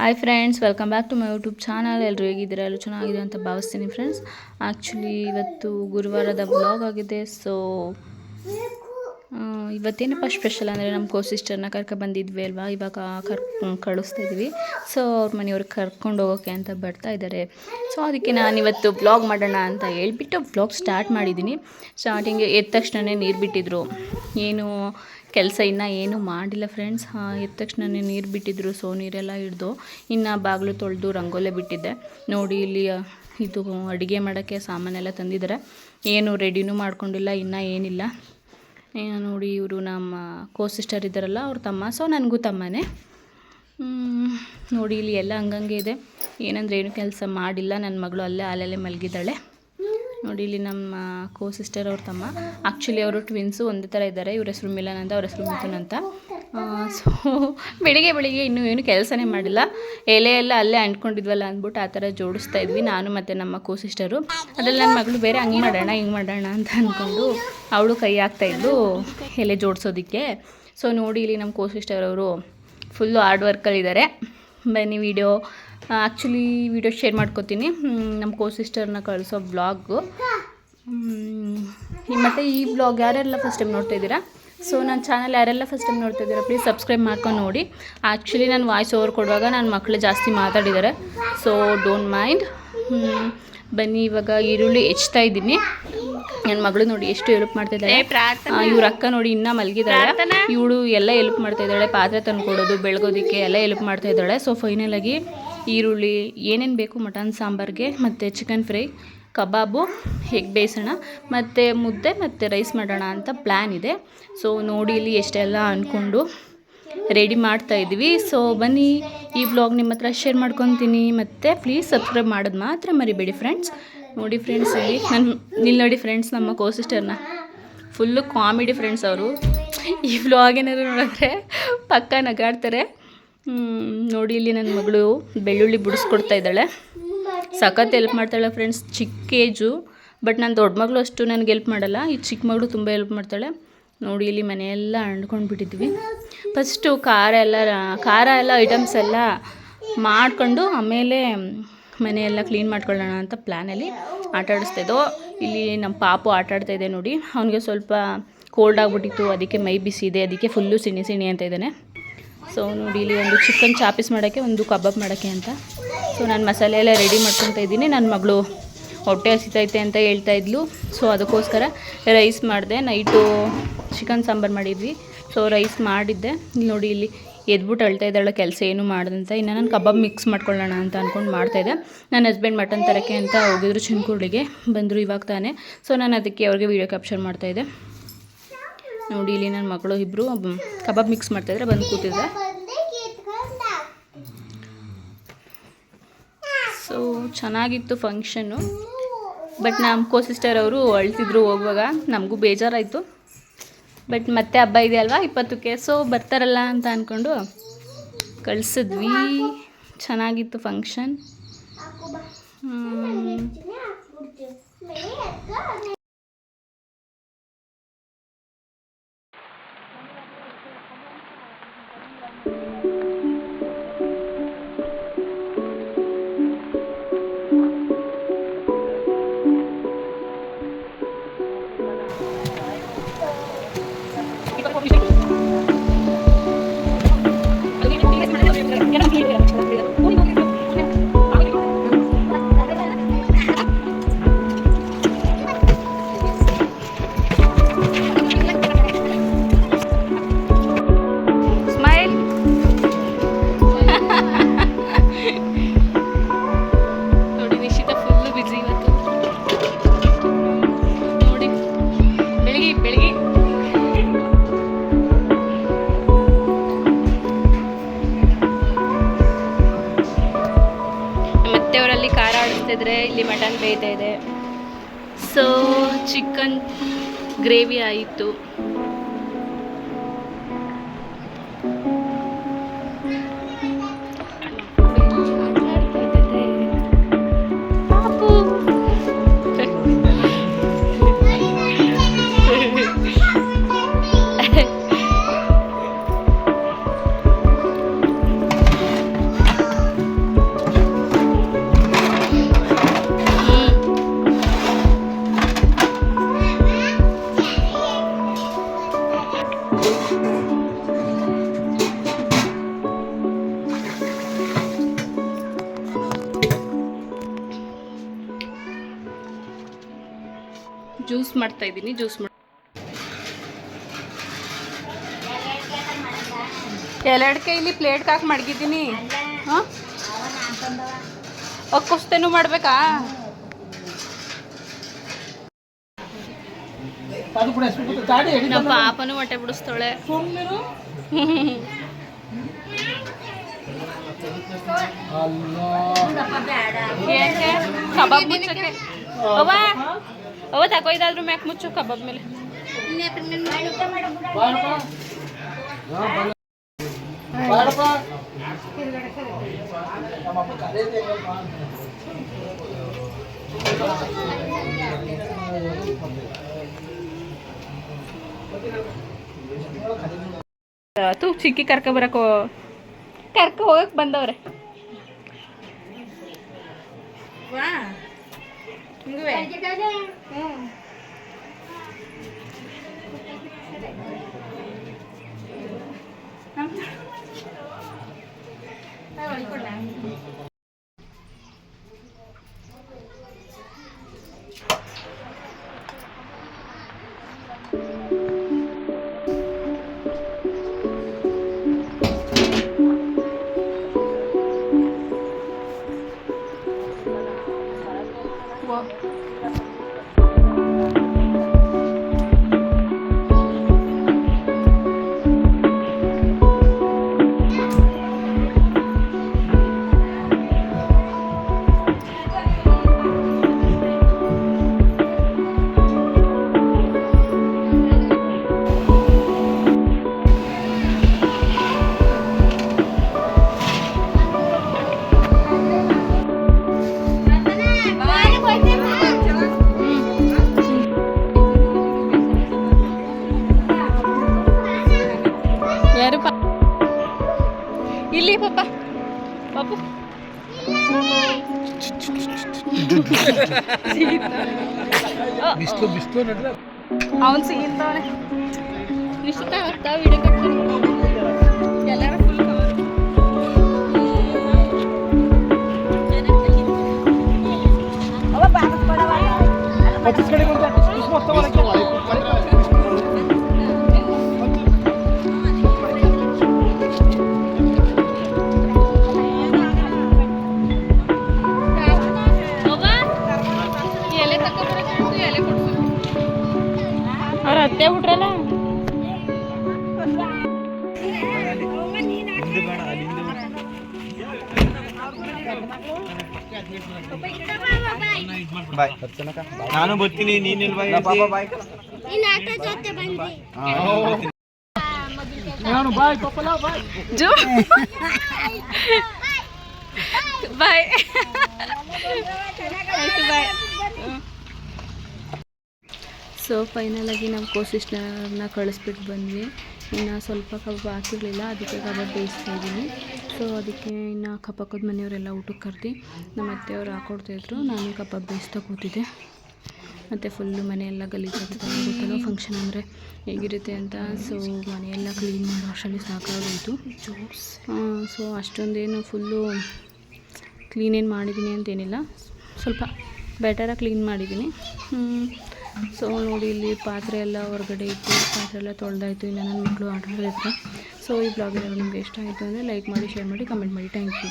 Hi friends welcome back to my YouTube channel ಎಲ್ಲರೂ ಹೇಗಿದ್ದೀರಾ? ಎಲ್ಲರೂ ಚೆನ್ನಾಗಿದೆ ಅಂತ ಭಾವಿಸ್ತೀನಿ ಫ್ರೆಂಡ್ಸ್ ಆ್ಯಕ್ಚುಲಿ ಇವತ್ತು ಗುರುವಾರದ ಬ್ಲಾಗ್ ಆಗಿದೆ. ಸೊ ಇವತ್ತೇನಪ್ಪ ಸ್ಪೆಷಲ್ ಅಂದರೆ ನಮ್ಮ ಕೋ ಸಿಸ್ಟರ್ನ ಕರ್ಕೊ ಬಂದಿದ್ವಿ ಅಲ್ವಾ? ಇವಾಗ ಕರ್ ಕಳಿಸ್ತಾ ಇದ್ವಿ. ಸೊ ಅವ್ರ ಮನೆಯವ್ರಿಗೆ ಕರ್ಕೊಂಡು ಹೋಗೋಕ್ಕೆ ಅಂತ ಬರ್ತಾ ಇದ್ದಾರೆ ಸೊ ಅದಕ್ಕೆ ನಾನು ಇವತ್ತು ಬ್ಲಾಗ್ ಮಾಡೋಣ ಅಂತ ಹೇಳ್ಬಿಟ್ಟು ಬ್ಲಾಗ್ ಸ್ಟಾರ್ಟ್ ಮಾಡಿದ್ದೀನಿ. ಸ್ಟಾರ್ಟಿಂಗ್ ಎದ್ದ ತಕ್ಷಣವೇ ನೀರು ಬಿಟ್ಟಿದ್ರು. ಏನು ಕೆಲಸ ಇನ್ನೂ ಏನೂ ಮಾಡಿಲ್ಲ ಫ್ರೆಂಡ್ಸ್ ಎದ್ದ ತಕ್ಷಣನೇ ನೀರು ಬಿಟ್ಟಿದ್ರು ಸೊ ನೀರೆಲ್ಲ ಹಿಡ್ದು ಇನ್ನು ಬಾಗಿಲು ತೊಳೆದು ರಂಗೋಲೆ ಬಿಟ್ಟಿದ್ದೆ. ನೋಡಿ ಇಲ್ಲಿ ಇದು ಅಡುಗೆ ಮಾಡೋಕ್ಕೆ ಸಾಮಾನೆಲ್ಲ ತಂದಿದ್ದಾರೆ. ಏನು ರೆಡಿನೂ ಮಾಡ್ಕೊಂಡಿಲ್ಲ, ಇನ್ನೂ ಏನಿಲ್ಲ. ಏನು ನೋಡಿ ಇವರು ನಮ್ಮ ಕೋ ಸಿಸ್ಟರ್ ಇದ್ದಾರಲ್ಲ, ಅವ್ರ ತಮ್ಮ. ಸೊ ನನಗೂ ತಮ್ಮನೇ. ನೋಡಿ ಇಲ್ಲಿ ಎಲ್ಲ ಹಂಗಂಗೆ ಇದೆ. ಏನಂದ್ರೆ ಏನು ಕೆಲಸ ಮಾಡಿಲ್ಲ ನನ್ನ ಮಗಳು ಅಲ್ಲೇ ಅಲ್ಲಲ್ಲೇ ಮಲಗಿದ್ದಾಳೆ. ನೋಡಿ, ಇಲ್ಲಿ ನಮ್ಮ ಕೋ ಸಿಸ್ಟರ್ ಅವ್ರ ತಮ್ಮ. ಆ್ಯಕ್ಚುಲಿ ಅವರು ಟ್ವಿನ್ಸು ಒಂದೇ ಥರ ಇದ್ದಾರೆ. ಇವ್ರ ಹೆಸರು ಮಿಲನ್ ಅಂತ, ಅವ್ರ ಹೆಸರು ಮಿಥುನ್ ಅಂತ. ಸೊ ಬೆಳಿಗ್ಗೆ ಬೆಳಿಗ್ಗೆ ಇನ್ನೂ ಏನು ಕೆಲಸನೇ ಮಾಡಿಲ್ಲ. ಎಲೆ ಎಲ್ಲ ಅಲ್ಲೇ ಅಂಟ್ಕೊಂಡಿದ್ವಲ್ಲ ಅಂದ್ಬಿಟ್ಟು ಆ ಥರ ಜೋಡಿಸ್ತಾ ಇದ್ವಿ. ನಾನು ಮತ್ತು ನಮ್ಮ ಕೋ ಸಿಸ್ಟರು ಅದ್ರಲ್ಲಿ ನನ್ನ ಮಗಳು ಬೇರೆ ಹಂಗೆ ಮಾಡೋಣ, ಹಿಂಗೆ ಮಾಡೋಣ ಅಂತ ಅಂದ್ಕೊಂಡು ಅವಳು ಕೈ ಹಾಕ್ತಾಯಿದ್ದು ಎಲೆ ಜೋಡಿಸೋದಕ್ಕೆ. ಸೊ ನೋಡಿ, ಇಲ್ಲಿ ನಮ್ಮ ಕೋ ಸಿಸ್ಟರ್ ಅವರು ಫುಲ್ಲು ಹಾರ್ಡ್ ವರ್ಕಲ್ಲಿದ್ದಾರೆ ಬನ್ನಿ ವಿಡಿಯೋ ಆ್ಯಕ್ಚುಲಿ ವಿಡಿಯೋ ಶೇರ್ ಮಾಡ್ಕೋತೀನಿ. ನಮ್ಮ ಕೋ ಸಿಸ್ಟರ್ನ ಕಳಿಸೋ ಬ್ಲಾಗು ಮತ್ತು ಈ ಬ್ಲಾಗ್ ಯಾರೆಲ್ಲ ಫಸ್ಟ್ ಟೈಮ್ ನೋಡ್ತಾ ಇದ್ದೀರಾ? ಸೊ ನನ್ನ ಚಾನಲ್ ಯಾರೆಲ್ಲ ಫಸ್ಟ್ ಟೈಮ್ ನೋಡ್ತಾ ಇದ್ದೀರಾ ಪ್ಲೀಸ್ ಸಬ್ಸ್ಕ್ರೈಬ್ ಮಾಡ್ಕೊಂಡು ನೋಡಿ. ಆ್ಯಕ್ಚುಲಿ ನಾನು ವಾಯ್ಸ್ ಓವರ್ ಕೊಡುವಾಗ ನನ್ನ ಮಕ್ಕಳು ಜಾಸ್ತಿ ಮಾತಾಡಿದ್ದಾರೆ. ಸೊ ಡೋಂಟ್ ಮೈಂಡ್ ಬನ್ನಿ ಇವಾಗ ಈರುಳ್ಳಿ ಹೆಚ್ತಾ ಇದ್ದೀನಿ. ನನ್ನ ಮಗಳು ನೋಡಿ ಎಷ್ಟು ಹೆಲ್ಪ್ ಮಾಡ್ತಾ ಇದ್ದಾಳೆ. ಇವ್ರ ಅಕ್ಕ ನೋಡಿ ಇನ್ನೂ ಮಲಗಿದ್ದಾಳೆ ಇವಳು ಎಲ್ಲ ಹೆಲ್ಪ್ ಮಾಡ್ತಾ ಇದ್ದಾಳೆ ಪಾತ್ರೆ ತಂದು ಕೊಡೋದು ಬೆಳಗೋದಿಕ್ಕೆ ಎಲ್ಲ ಹೆಲ್ಪ್ ಮಾಡ್ತಾ ಇದ್ದಾಳೆ. ಸೊ ಫೈನಲಾಗಿ ಈರುಳ್ಳಿ, ಏನೇನು ಬೇಕು ಮಟನ್, ಸಾಂಬಾರಿಗೆ, ಮತ್ತು ಚಿಕನ್ ಫ್ರೈ ಕಬಾಬು, ಎಗ್ ಬೇಯಿಸೋಣ. ಮತ್ತು ಮುದ್ದೆ ಮತ್ತು ರೈಸ್ ಮಾಡೋಣ ಅಂತ ಪ್ಲ್ಯಾನ್ ಇದೆ. ಸೊ ನೋಡಿ ಇಲ್ಲಿ ಎಷ್ಟೆಲ್ಲ ಅಂದ್ಕೊಂಡು ರೆಡಿ ಮಾಡ್ತಾ ಇದ್ವಿ ಸೊ ಬನ್ನಿ, ಈ ಬ್ಲಾಗ್ ನಿಮ್ಮ ಹತ್ರ ಶೇರ್ ಮಾಡ್ಕೊತೀನಿ. ಮತ್ತು ಪ್ಲೀಸ್ ಸಬ್ಸ್ಕ್ರೈಬ್ ಮಾಡೋದು ಮಾತ್ರ ಮರಿಬೇಡಿ ಫ್ರೆಂಡ್ಸ್ ನೋಡಿ ಫ್ರೆಂಡ್ಸ್ ಇಲ್ಲಿ ನನ್ನ ಇಲ್ಲಿ ನೋಡಿ ಫ್ರೆಂಡ್ಸ್ ನಮ್ಮ ಕೋ ಸಿಸ್ಟರ್ನ ಫುಲ್ಲು ಕಾಮಿಡಿ ಫ್ರೆಂಡ್ಸ್ ಅವರು. ಈ ಬ್ಲಾಗ್ ಏನಾದ್ರು ನೋಡಿದ್ರೆ ಪಕ್ಕ ನಗಾಡ್ತಾರೆ. ನೋಡಿ ಇಲ್ಲಿ ನನ್ನ ಮಗಳು ಬೆಳ್ಳುಳ್ಳಿ ಬಿಡಿಸ್ಕೊಡ್ತಾ ಇದ್ದಾಳೆ. ಸಖತ್ ಹೆಲ್ಪ್ ಮಾಡ್ತಾಳೆ ಫ್ರೆಂಡ್ಸ್ ಚಿಕ್ಕ ಏಜು ಬಟ್ ನನ್ನ ದೊಡ್ಡ ಮಗಳು ಅಷ್ಟು ನನಗೆ ಹೆಲ್ಪ್ ಮಾಡಲ್ಲ. ಈ ಚಿಕ್ಕ ಮಗಳು ತುಂಬ ಹೆಲ್ಪ್ ಮಾಡ್ತಾಳೆ. ನೋಡಿ ಇಲ್ಲಿ ಮನೆಯೆಲ್ಲ ಅಂಡ್ಕೊಂಡು ಬಿಟ್ಟಿದ್ವಿ. ಫಸ್ಟು ಖಾರ ಎಲ್ಲ ಖಾರ ಎಲ್ಲ ಐಟಮ್ಸ್ ಎಲ್ಲ ಮಾಡಿಕೊಂಡು ಆಮೇಲೆ ಮನೆಯೆಲ್ಲ ಕ್ಲೀನ್ ಮಾಡ್ಕೊಳ್ಳೋಣ ಅಂತ ಪ್ಲ್ಯಾನಲ್ಲಿ ಆಟ ಆಡಿಸ್ತಾ ಇದ್ದೋ. ಇಲ್ಲಿ ನಮ್ಮ ಪಾಪು ಆಟ ಆಡ್ತಾ ಇದೆ ನೋಡಿ. ಅವನಿಗೆ ಸ್ವಲ್ಪ ಕೋಲ್ಡ್ ಆಗಿಬಿಟ್ಟಿತ್ತು. ಅದಕ್ಕೆ ಮೈ ಬಿಸಿ ಇದೆ. ಅದಕ್ಕೆ ಫುಲ್ಲು ಸಿಣಿ ಸಿಣಿ ಅಂತ ಇದ್ದಾನೆ. ಸೊ ನೋಡಿ, ಇಲ್ಲಿ ಒಂದು ಚಿಕನ್ ಚಾಪೀಸ್ ಮಾಡೋಕ್ಕೆ, ಒಂದು ಕಬಾಬ್ ಮಾಡೋಕ್ಕೆ ಅಂತ. ಸೊ ನಾನು ಮಸಾಲೆ ಎಲ್ಲ ರೆಡಿ ಮಾಡ್ಕೊತಾ ಇದ್ದೀನಿ. ನನ್ನ ಮಗಳು ಹೊಟ್ಟೆ ಹಸಿತೈತೆ ಅಂತ ಹೇಳ್ತಾ ಇದ್ಲು. ಸೊ ಅದಕ್ಕೋಸ್ಕರ ರೈಸ್ ಮಾಡಿದೆ. ನೈಟು ಚಿಕನ್ ಸಾಂಬಾರು ಮಾಡಿದ್ವಿ. ಸೊ ರೈಸ್ ಮಾಡಿದ್ದೆ. ನೋಡಿ, ಇಲ್ಲಿ ಎದ್ಬಿಟ್ಟು ಅಳ್ತಾ ಇದ್ದಾಳೆ, ಕೆಲಸ ಏನು ಮಾಡ್ದಂತ. ಇನ್ನು ನಾನು ಕಬಾಬ್ ಮಿಕ್ಸ್ ಮಾಡ್ಕೊಳ್ಳೋಣ ಅಂತ ಅಂದ್ಕೊಂಡು ಮಾಡ್ತಾಯಿದ್ದೆ ನನ್ನ ಹಸ್ಬೆಂಡ್ ಮಟನ್ ತರೋಕ್ಕೆ ಅಂತ ಹೋಗಿದ್ರು ಚಿನ್ಕುರ್ಳಿಗೆ. ಬಂದರು ಇವಾಗ ತಾನೇ. ಸೊ ನಾನು ಅದಕ್ಕೆ ಅವ್ರಿಗೆ ವೀಡಿಯೋ ಕ್ಯಾಪ್ಚರ್ ಮಾಡ್ತಾಯಿದ್ದೆ ನೋಡಿ, ಇಲ್ಲಿ ನನ್ನ ಮಗಳು ಇಬ್ಬರು ಕಬಾಬ್ ಮಿಕ್ಸ್ ಮಾಡ್ತಾಯಿದ್ರೆ ಬಂದು ಕೂತಿದ್ರೆ ಸೊ ಚೆನ್ನಾಗಿತ್ತು ಫಂಕ್ಷನ್ನು ಬಟ್ ನಮ್ಮ ಕೋ ಸಿಸ್ಟರ್ ಅವರು ಅಳ್ತಿದ್ರು ಹೋಗುವಾಗ. ನಮಗೂ ಬೇಜಾರಾಯಿತು. ಬಟ್ ಮತ್ತೆ ಹಬ್ಬ ಇದೆ ಅಲ್ವಾ, ಇಪ್ಪತ್ತಕ್ಕೆ. ಸೊ ಬರ್ತಾರಲ್ಲ ಅಂತ ಅಂದ್ಕೊಂಡು ಕಳಿಸಿದ್ವಿ. ಚೆನ್ನಾಗಿತ್ತು ಫಂಕ್ಷನ್ ಬೇಯ್ತಾ ಇದೆ. ಸೊ ಚಿಕನ್ ಗ್ರೇವಿ ಆಯಿತು. ಮಾಡ್ತಾ ಇದ್ದೀನಿ ಜ್ಯೂಸ್ ಮಾಡಿ ಕೈಲಿ ಪ್ಲೇಟ್ಗೆ ಹಾಕಿ ಮಡಗಿದ್ದೀನಿ. ಹಾಂ? ಒಕ್ಕೊಸ್ತೇನು ಮಾಡ್ಬೇಕಾ? ನಮ್ಮ ಪಾಪನೂ ಹೊಟ್ಟೆ ಬಿಡಿಸ್ತಾಳೆ. ಕಬಾಬ್ ಮುಚ್ಚಕ್ಕೆ. ಅವ್ವ ಅವ್ವ ತಗೋ ಇದಾದ್ರೂ ಮ್ಯಾಕ್ ಮುಚ್ಚು ಕಬಾಬ್ ಮೇಲೆ ಬಾರಪ್ಪ ಬಾರಪ್ಪ ನಮ್ಮಪ್ಪ ಕರೆಯದೇ ಇಲ್ಲಪ್ಪ ತು ಚಿಕ್ಕಿ ಕರ್ಕ ಬರಕೋ ಕರ್ಕ ಹೋಗಕ್ ಬಂದವ್ರೆ 嗯，对。感谢高兴。嗯。ಬಿಸ್ಲು ಬಿಸ್ಲು ನಡ್ರೆ ಅವನ್ ಸಿಗಿಂತವನೆ ನಿಶ್ಚಿತ ಆಗ್ತಾ ವಿಡಿಯೋ ಕಟ್ಕೊಂಡು ಅತ್ತೆ ಬಿಟ್ರಲ್ಲ ಬಾಯ್. ನಾನು ಬರ್ತೀನಿ ನೀನಿಲ್ವಾ ಬಾಯ್? ನಾನು ಬಾಯ್ ಪಪ್ಪಲ ಬಾಯ್. ಜೋ. ಬಾಯ್. ಆಯ್ತು ಬಾಯ್. ಸೊ ಫೈನಲಾಗಿ ನಾವು ಕೋ ಕಳಿಸ್ಬಿಟ್ಟು ಬಂದ್ವಿ. ಇನ್ನು ಸ್ವಲ್ಪ ಕಬಾಬ್ ಹಾಕಿರಲಿಲ್ಲ, ಅದಕ್ಕೆ ಕಬಾಬ್ ಬೇಯಿಸ್ತಾ ಇದ್ದೀನಿ. ಸೊ ಅದಕ್ಕೆ ಇನ್ನು ಕಪ್ಪಕ್ಕದ ಮನೆಯವರೆಲ್ಲ ಊಟಕ್ಕೆ ಕರೆದು, ನಮ್ಮ ಅತ್ತೆಯವರು ಹಾಕೊಡ್ತಾಯಿದ್ರು ನಾನು ಕಬಾಬ್ ಬೇಯಿಸ್ತಾ ಕೂತಿದ್ದೆ. ಮತ್ತು ಫುಲ್ಲು ಮನೆಯೆಲ್ಲ ಗಲೀಜಾಗ್ತದೆ ಫಂಕ್ಷನ್ ಅಂದರೆ ಹೇಗಿರುತ್ತೆ ಅಂತ? ಸೊ ಮನೆಯೆಲ್ಲ ಕ್ಲೀನ್ ಮಾಡೋ ಅಷ್ಟರಲ್ಲಿ ಸಾಕಾಗೋಯಿತು. ಸೊ ಅಷ್ಟೊಂದೇನು ಫುಲ್ಲು ಕ್ಲೀನ್ ಏನು ಮಾಡಿದ್ದೀನಿ ಅಂತೇನಿಲ್ಲ. ಸ್ವಲ್ಪ ಬೆಟರಾಗಿ ಕ್ಲೀನ್ ಮಾಡಿದ್ದೀನಿ ಸೊ ನೋಡಿ ಇಲ್ಲಿ ಪಾತ್ರೆ ಎಲ್ಲ ಹೊರಗಡೆ ಇತ್ತು. ಪಾತ್ರೆ ಎಲ್ಲ ತೊಳೆದಾಯ್ತು. ಇನ್ನು ನನ್ನ ಮಕ್ಕಳು ಆಟ ಆಡಿದ್ರು ಸೊ ಈ ಬ್ಲಾಗ್ ನಿಮಗೆ ಇಷ್ಟ ಆಯಿತು ಅಂದರೆ ಲೈಕ್ ಮಾಡಿ ಶೇರ್ ಮಾಡಿ ಕಮೆಂಟ್ ಮಾಡಿ. Thank you